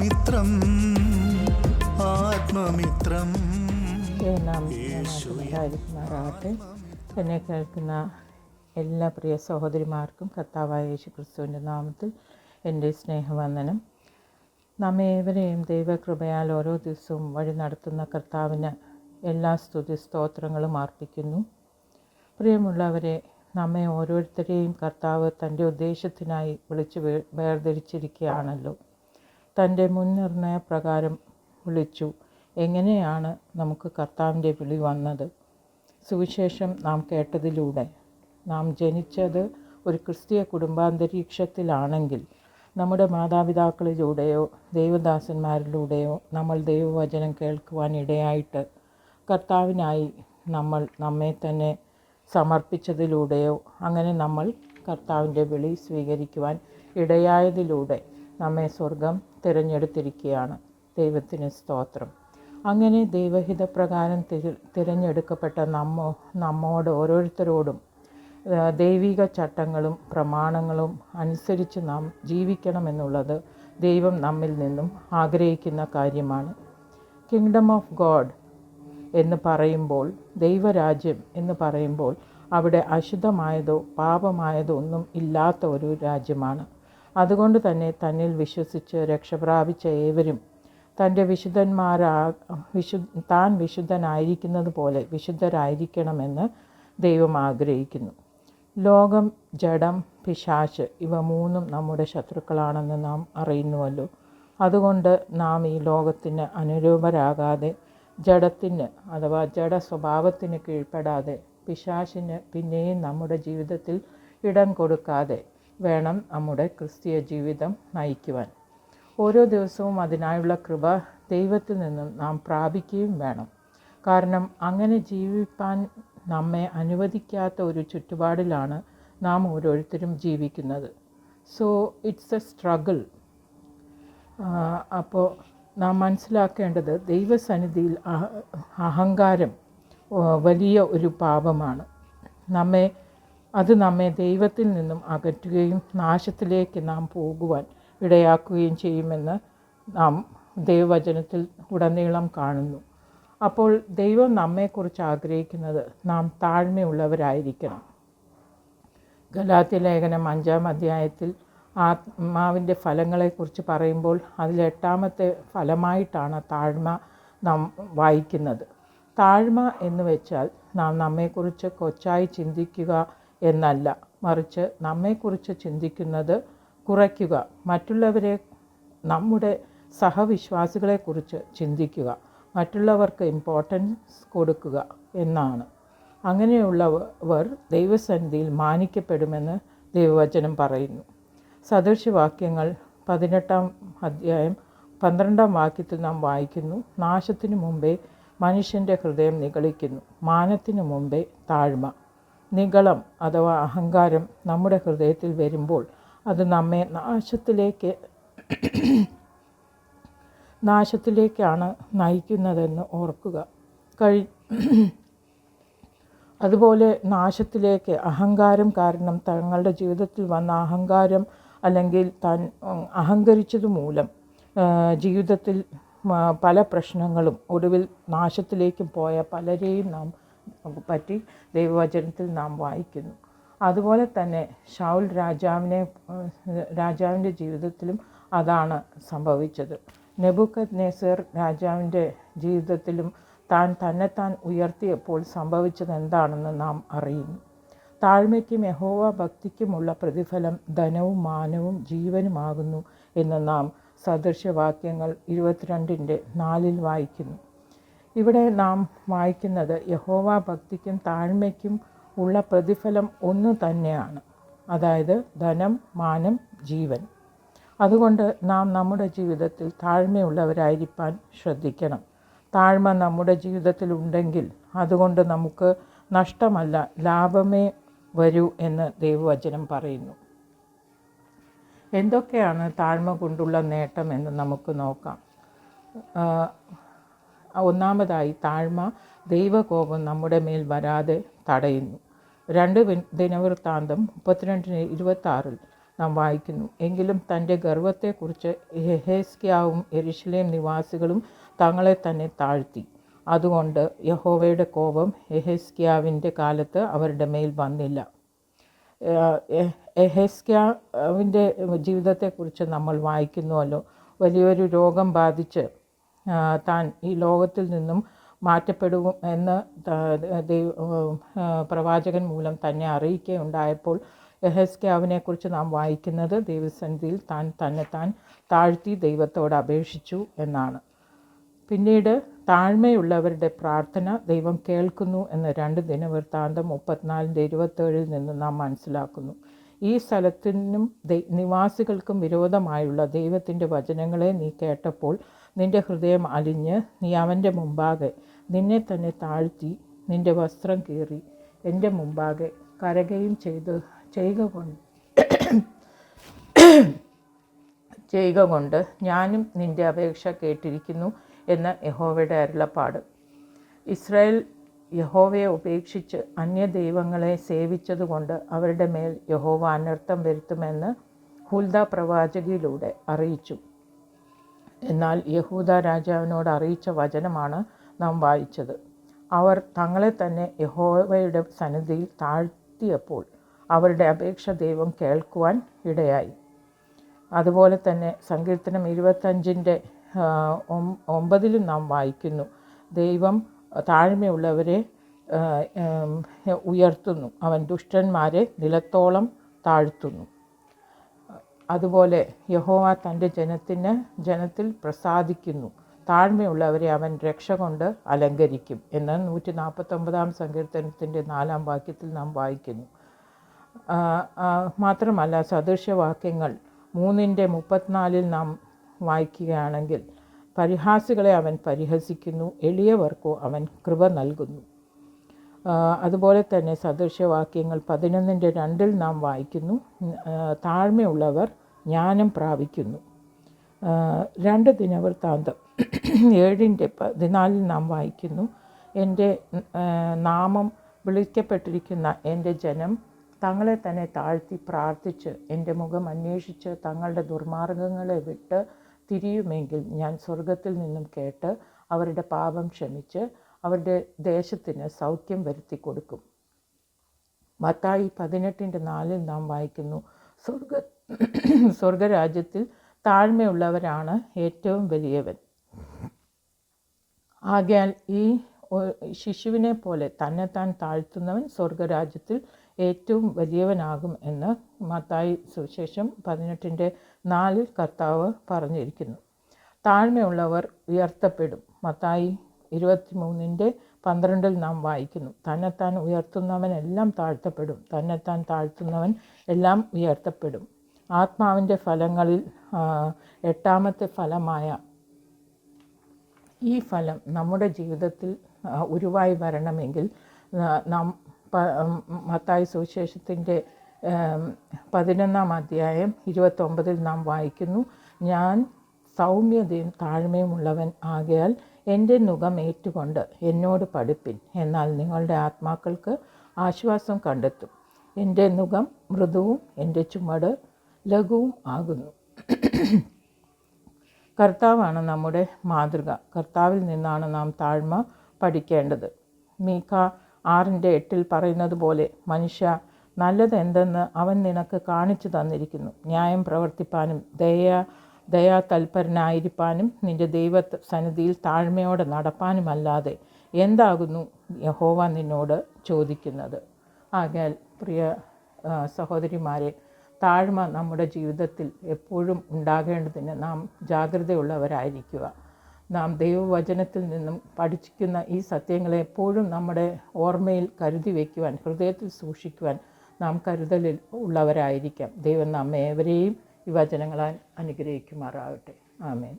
ആത്മമിത്രം ആത്മമിത്രം. ഉണ്ടായിരിക്കുമാറാകട്ടെ എന്നെ കേൾക്കുന്ന എല്ലാ പ്രിയ സഹോദരിമാർക്കും കർത്താവായ യേശു ക്രിസ്തുവിന്റെ നാമത്തിൽ എന്റെ സ്നേഹവന്ദനം. നാം ഏവരെയും ദൈവകൃപയാൽ ഓരോ ദിവസവും വഴി നടത്തുന്ന കർത്താവിന് എല്ലാ സ്തുതി സ്തോത്രങ്ങളും അർപ്പിക്കുന്നു. പ്രിയമുള്ളവരെ നമ്മെ ഓരോരുത്തരെയും കർത്താവ് തന്റെ ഉദ്ദേശത്തിനായി വിളിച്ച് വേർതിരിച്ചിരിക്കുകയാണല്ലോ. തന്റെ മുൻനിർണയ പ്രകാരം വിളിച്ചു. എങ്ങനെയാണ് നമുക്ക് കർത്താവിന്റെ വിളി വന്നത്? സുവിശേഷം നാം കേട്ടതിലൂടെ. നാം ജനിച്ചത് ഒരു ക്രിസ്തീയ കുടുംബാന്തരീക്ഷത്തിലാണെങ്കിൽ നമ്മുടെ മാതാപിതാക്കളിലൂടെയോ ദൈവദാസന്മാരിലൂടെയോ നമ്മൾ ദൈവവചനം കേൾക്കുവാൻ ഇടയായിട്ട് കർത്താവിനായി നമ്മൾ നമ്മെ തന്നെ സമർപ്പിച്ചതിലൂടെയോ അങ്ങനെ നമ്മൾ കർത്താവിന്റെ വിളി സ്വീകരിക്കുവാൻ ഇടയായതിലൂടെ നമ്മെ സ്വർഗം തിരഞ്ഞെടുത്തിരിക്കുകയാണ് ദൈവത്തിന് സ്തോത്രം. അങ്ങനെ ദൈവഹിതപ്രകാരം പ്രകാരം തിരഞ്ഞെടുക്കപ്പെട്ട നമ്മോ നമ്മോട് ഓരോരുത്തരോടും ദൈവിക ചട്ടങ്ങളും പ്രമാണങ്ങളും അനുസരിച്ച് നാം ജീവിക്കണമെന്നുള്ളത് ദൈവം നമ്മിൽ നിന്നും ആഗ്രഹിക്കുന്ന കാര്യമാണ്. കിങ്ഡം ഓഫ് ഗോഡ് എന്ന് പറയുമ്പോൾ ദൈവരാജ്യം എന്ന് പറയുമ്പോൾ അവിടെ അശുദ്ധമായതോ പാപമായതോ ഒന്നും ഇല്ലാത്ത ഒരു രാജ്യമാണ്. അതുകൊണ്ട് തന്നെ തന്നിൽ വിശ്വസിച്ച് രക്ഷ പ്രാപിച്ച ഏവരും തന്റെ വിശുദ്ധന്മാരാ വിശു താൻ വിശുദ്ധനായിരിക്കുന്നത് പോലെ വിശുദ്ധരായിരിക്കണമെന്ന് ദൈവം ആഗ്രഹിക്കുന്നു. ലോകം ജഡം പിശാച്ച് ഇവ മൂന്നും നമ്മുടെ ശത്രുക്കളാണെന്ന് നാം അറിയുന്നുവല്ലോ. അതുകൊണ്ട് നാം ഈ ലോകത്തിന് അനുരൂപരാകാതെ ജഡത്തിന് അഥവാ ജഡ സ്വഭാവത്തിന് കീഴ്പ്പെടാതെ പിശാശിന് പിന്നെയും നമ്മുടെ ജീവിതത്തിൽ ഇടം കൊടുക്കാതെ വേണം നമ്മുടെ ക്രിസ്തീയ ജീവിതം നയിക്കുവാൻ. ഓരോ ദിവസവും അതിനായുള്ള കൃപ ദൈവത്തിൽ നിന്നും നാം പ്രാപിക്കുകയും വേണം. കാരണം അങ്ങനെ ജീവിപ്പാൻ നമ്മെ അനുവദിക്കാത്ത ഒരു ചുറ്റുപാടിലാണ് നാം ഓരോരുത്തരും ജീവിക്കുന്നത്. സോ ഇറ്റ്സ് എ സ്ട്രഗിൾ അപ്പോൾ നാം മനസ്സിലാക്കേണ്ടത് ദൈവസന്നിധിയിൽ അഹ- അഹങ്കാരം വലിയ ഒരു പാപമാണ്. നമ്മെ അത് നമ്മെ ദൈവത്തിൽ നിന്നും അകറ്റുകയും നാശത്തിലേക്ക് നാം പോകുവാൻ ഇടയാക്കുകയും ചെയ്യുമെന്ന് നാം ദൈവവചനത്തിൽ ഉടനീളം കാണുന്നു. അപ്പോൾ ദൈവം നമ്മെക്കുറിച്ച് ആഗ്രഹിക്കുന്നത് നാം താഴ്മയുള്ളവരായിരിക്കണം. ഗലാത്യ ലേഖനം അഞ്ചാം അധ്യായത്തിൽ ആത്മാവിന്റെ ഫലങ്ങളെക്കുറിച്ച് പറയുമ്പോൾ അതിൽ എട്ടാമത്തെ ഫലമായിട്ടാണ് താഴ്മ നാം വായിക്കുന്നത്. താഴ്മ എന്ന് വെച്ചാൽ നാം നമ്മെക്കുറിച്ച് കൊച്ചായി ചിന്തിക്കുക എന്നല്ല. മറിച്ച് നമ്മെക്കുറിച്ച് ചിന്തിക്കുന്നത് കുറയ്ക്കുക. മറ്റുള്ളവരെ നമ്മുടെ സഹവിശ്വാസികളെക്കുറിച്ച് ചിന്തിക്കുക. മറ്റുള്ളവർക്ക് ഇമ്പോർട്ടൻസ് കൊടുക്കുക എന്നാണ്. അങ്ങനെയുള്ളവർ ദൈവസന്നിധിയിൽ മാനിക്കപ്പെടുമെന്ന് ദൈവവചനം പറയുന്നു. സദൃശവാക്യങ്ങൾ പതിനെട്ടാം അധ്യായം പന്ത്രണ്ടാം വാക്യത്തിൽ നാം വായിക്കുന്നു. നാശത്തിനു മുമ്പേ മനുഷ്യന്റെ ഹൃദയം നിഗളിക്കുന്നു. മാനത്തിനു മുമ്പേ താഴ്മ. നിഗളം അഥവാ അഹങ്കാരം നമ്മുടെ ഹൃദയത്തിൽ വരുമ്പോൾ അത് നമ്മെ നാശത്തിലേക്ക് നാശത്തിലേക്കാണ് നയിക്കുന്നതെന്ന് ഓർക്കുക. കഴി അതുപോലെ നാശത്തിലേക്ക് അഹങ്കാരം കാരണം തങ്ങളുടെ ജീവിതത്തിൽ വന്ന അഹങ്കാരം അല്ലെങ്കിൽ താൻ അഹങ്കരിച്ചത് മൂലം ജീവിതത്തിൽ പല പ്രശ്നങ്ങളും ഒടുവിൽ നാശത്തിലേക്കും പോയ പലരെയും നാം പറ്റി ദൈവവചനത്തിൽ നാം വായിക്കുന്നു. അതുപോലെ തന്നെ ഷൗൽ രാജാവിനെ രാജാവിന്റെ ജീവിതത്തിലും അതാണ് സംഭവിച്ചത്. നെബുക്കത് നെസർ രാജാവിന്റെ ജീവിതത്തിലും താൻ തന്നെത്താൻ ഉയർത്തിയപ്പോൾ സംഭവിച്ചത് എന്താണെന്ന് നാം അറിയുന്നു. താഴ്മയ്ക്കും യഹോവ ഭക്തിക്കുമുള്ള പ്രതിഫലം ധനവും മാനവും ജീവനുമാകുന്നു എന്ന് നാം സദൃശവാക്യങ്ങൾ ഇരുപത്തിരണ്ടിന്റെ നാലിൽ വായിക്കുന്നു. ഇവിടെ നാം വായിക്കുന്നത് യഹോവ ഭക്തിക്കും താഴ്മയ്ക്കും ഉള്ള പ്രതിഫലം ഒന്ന് തന്നെയാണ്. അതായത് ധനം മാനം ജീവൻ. അതുകൊണ്ട് നാം നമ്മുടെ ജീവിതത്തിൽ താഴ്മയുള്ളവരായിരിക്കാൻ ശ്രദ്ധിക്കണം. താഴ്മ നമ്മുടെ ജീവിതത്തിൽ ഉണ്ടെങ്കിൽ അതുകൊണ്ട് നമുക്ക് നഷ്ടമല്ല ലാഭമേ വരൂ എന്ന് ദൈവവചനം പറയുന്നു. എന്തൊക്കെയാണ് താഴ്മ കൊണ്ടുള്ള നേട്ടം എന്ന് നമുക്ക് നോക്കാം. ഒന്നാമതായി താഴ്മ ദൈവകോപം നമ്മുടെ മേൽ വരാതെ തടയുന്നു. രണ്ട് ദിനവൃത്താന്തം മുപ്പത്തിരണ്ടിന് ഇരുപത്താറിൽ നാം വായിക്കുന്നു. എങ്കിലും തന്റെ ഗർവത്തെക്കുറിച്ച് യഹേസ്കിയാവും എരിശിലേം നിവാസികളും തങ്ങളെ തന്നെ താഴ്ത്തി. അതുകൊണ്ട് യഹോവയുടെ കോപം യഹേസ്കിയാവിന്റെ കാലത്ത് അവരുടെ മേൽ വന്നില്ല. എഹെസ്ക്യാവിന്റെ ജീവിതത്തെക്കുറിച്ച് നമ്മൾ വായിക്കുന്നുവല്ലോ. വലിയൊരു രോഗം ബാധിച്ച് താൻ ഈ ലോകത്തിൽ നിന്നും മാറ്റപ്പെടും എന്ന് പ്രവാചകൻ മൂലം തന്നെ അറിയിക്കുകയുണ്ടായപ്പോൾ യഹസ്ക്യാവിനെക്കുറിച്ച് നാം വായിക്കുന്നത് ദൈവസന്നിധിയിൽ താൻ തന്നെ താൻ താഴ്ത്തി ദൈവത്തോട് അപേക്ഷിച്ചു എന്നാണ്. പിന്നീട് താഴ്മയുള്ളവരുടെ പ്രാർത്ഥന ദൈവം കേൾക്കുന്നു എന്ന് രണ്ട് ദിനവൃത്താന്തം മുപ്പത്തിനാലിന്റെ ഇരുപത്തേഴിൽ നിന്ന് നാം മനസ്സിലാക്കുന്നു. ഈ സ്ഥലത്തിനും നിവാസികൾക്കും വിരോധമായുള്ള ദൈവത്തിന്റെ വചനങ്ങളെ നീ കേട്ടപ്പോൾ നിന്റെ ഹൃദയം അലിഞ്ഞ് നീ അവന്റെ മുമ്പാകെ നിന്നെ തന്നെ താഴ്ത്തി നിന്റെ വസ്ത്രം കീറി എന്റെ മുമ്പാകെ കരകയും ചെയ്ത് ചെയ്യുക കൊണ്ട് ചെയ്യുക കൊണ്ട് ഞാനും നിന്റെ അപേക്ഷ കേട്ടിരിക്കുന്നു എന്ന യഹോവയുടെ അരുളപ്പാട്. ഇസ്രായേൽ യഹോവയെ ഉപേക്ഷിച്ച് അന്യ ദൈവങ്ങളെ സേവിച്ചതുകൊണ്ട് അവരുടെ മേൽ യഹോവ അനർത്ഥം വരുത്തുമെന്ന് ഹുൽദ പ്രവാചകിയിലൂടെ അറിയിച്ചു. എന്നാൽ യഹൂദ രാജാവിനോട് അറിയിച്ച വചനമാണ് നാം വായിച്ചത്. അവർ തങ്ങളെ തന്നെ യഹോവയുടെ സന്നിധിയിൽ താഴ്ത്തിയപ്പോൾ അവരുടെ അപേക്ഷ ദൈവം കേൾക്കുവാൻ ഇടയായി. അതുപോലെ തന്നെ സങ്കീർത്തനം ഇരുപത്തഞ്ചിന്റെ ഒമ്പതിലും നാം വായിക്കുന്നു ദൈവം താഴ്മയുള്ളവരെ ഉയർത്തുന്നു അവൻ ദുഷ്ടന്മാരെ നിലത്തോളം താഴ്ത്തുന്നു. അതുപോലെ യഹോവ തന്റെ ജനത്തിന് ജനത്തിൽ പ്രസാദിക്കുന്നു. താഴ്മയുള്ളവരെ അവൻ രക്ഷ കൊണ്ട് അലങ്കരിക്കും എന്ന് നൂറ്റി നാൽപ്പത്തൊമ്പതാം സങ്കീർത്തനത്തിന്റെ നാലാം വാക്യത്തിൽ നാം വായിക്കുന്നു. മാത്രമല്ല സദൃശവാക്യങ്ങൾ മൂന്നിന്റെ മുപ്പത്തിനാലിൽ നാം വായിക്കുകയാണെങ്കിൽ പരിഹാസികളെ അവൻ പരിഹസിക്കുന്നു എളിയവർക്കോ അവൻ കൃപ നൽകുന്നു. അതുപോലെ തന്നെ സദൃശവാക്യങ്ങൾ പതിനൊന്നിന്റെ രണ്ടിൽ നാം വായിക്കുന്നു. താഴ്മയുള്ളവർ ജ്ഞാനം പ്രാപിക്കുന്നു. രണ്ട് ദിനവൃത്താന്തം ഏഴിന്റെ പതിനാലിൽ നാം വായിക്കുന്നു. എന്റെ നാമം വിളിക്കപ്പെട്ടിരിക്കുന്ന എന്റെ ജനം തങ്ങളെ തന്നെ താഴ്ത്തി പ്രാർത്ഥിച്ച് എന്റെ മുഖം അന്വേഷിച്ച് തങ്ങളുടെ ദുർമാർഗങ്ങളെ വിട്ട് തിരിയുമെങ്കിൽ ഞാൻ സ്വർഗത്തിൽ നിന്നും കേട്ട് അവരുടെ പാപം ക്ഷമിച്ച് അവരുടെ ദേശത്തിന് സൗഖ്യം വരുത്തി കൊടുക്കും. മത്തായി പതിനെട്ടിന്റെ നാലിൽ നാം വായിക്കുന്നു സ്വർഗ സ്വർഗരാജ്യത്തിൽ താഴ്മയുള്ളവരാണ് ഏറ്റവും വലിയവൻ. ആകയാൽ ഈ ശിശുവിനെ പോലെ തന്നെത്താൻ താഴ്ത്തുന്നവൻ സ്വർഗരാജ്യത്തിൽ ഏറ്റവും വലിയവനാകും എന്ന് മത്തായി സുവിശേഷം പതിനെട്ടിന്റെ നാലിൽ കർത്താവ് പറഞ്ഞിരിക്കുന്നു. താഴ്മയുള്ളവർ ഉയർത്തപ്പെടും. മത്തായി ഇരുപത്തിമൂന്നിന്റെ പന്ത്രണ്ടിൽ നാം വായിക്കുന്നു. തന്നെത്താൻ ഉയർത്തുന്നവൻ എല്ലാം താഴ്ത്തപ്പെടും. തന്നെത്താൻ താഴ്ത്തുന്നവൻ എല്ലാം ഉയർത്തപ്പെടും. ആത്മാവിന്റെ ഫലങ്ങളിൽ എട്ടാമത്തെ ഫലമായ ഈ ഫലം നമ്മുടെ ജീവിതത്തിൽ ഉരുവായി വരണമെങ്കിൽ നാം മത്തായി സുവിശേഷത്തിന്റെ പതിനൊന്നാം അധ്യായം ഇരുപത്തൊമ്പതിൽ നാം വായിക്കുന്നു ഞാൻ സൗമ്യതയും താഴ്മയുമുള്ളവൻ ആകയാൽ എന്റെ മുഖം ഏറ്റുകൊണ്ട് എന്നോട് പഠിപ്പിൻ എന്നാൽ നിങ്ങളുടെ ആത്മാക്കൾക്ക് ആശ്വാസം കണ്ടെത്തും. എന്റെ മുഖം മൃദുവും എന്റെ ചുമട് ലഘുവും ആകുന്നു. കർത്താവാണ് നമ്മുടെ മാതൃക. കർത്താവിൽ നിന്നാണ് നാം താഴ്മ പഠിക്കേണ്ടത്. മീക്ക ആറിന്റെ എട്ടിൽ പറയുന്നത് പോലെ മനുഷ്യ നല്ലത് എന്തെന്ന് അവൻ നിനക്ക് കാണിച്ചു തന്നിരിക്കുന്നു. ന്യായം പ്രവർത്തിപ്പാനും ദയ ദയാ തൽപരനായിരിക്കാനും നിന്റെ ദൈവ സന്നിധിയിൽ താഴ്മയോടെ നടപ്പാനുമല്ലാതെ എന്താകുന്നു യഹോവ നിന്നോട് ചോദിക്കുന്നത്? ആകയാൽ പ്രിയ സഹോദരിമാരെ താഴ്മ നമ്മുടെ ജീവിതത്തിൽ എപ്പോഴും ഉണ്ടാകേണ്ടതിന് നാം ജാഗ്രതയുള്ളവരായിരിക്കുക. നാം ദൈവവചനത്തിൽ നിന്നും പഠിക്കുന്ന ഈ സത്യങ്ങളെ എപ്പോഴും നമ്മുടെ ഓർമ്മയിൽ കരുതി വയ്ക്കുവാൻ ഹൃദയത്തിൽ സൂക്ഷിക്കുവാൻ നാം കരുതലിൽ ഉള്ളവരായിരിക്കാം. ദൈവം നാം ഏവരെയും ഈ വചനങ്ങളാൽ അനുഗ്രഹിക്കുമാറാകട്ടെ. ആമേൻ.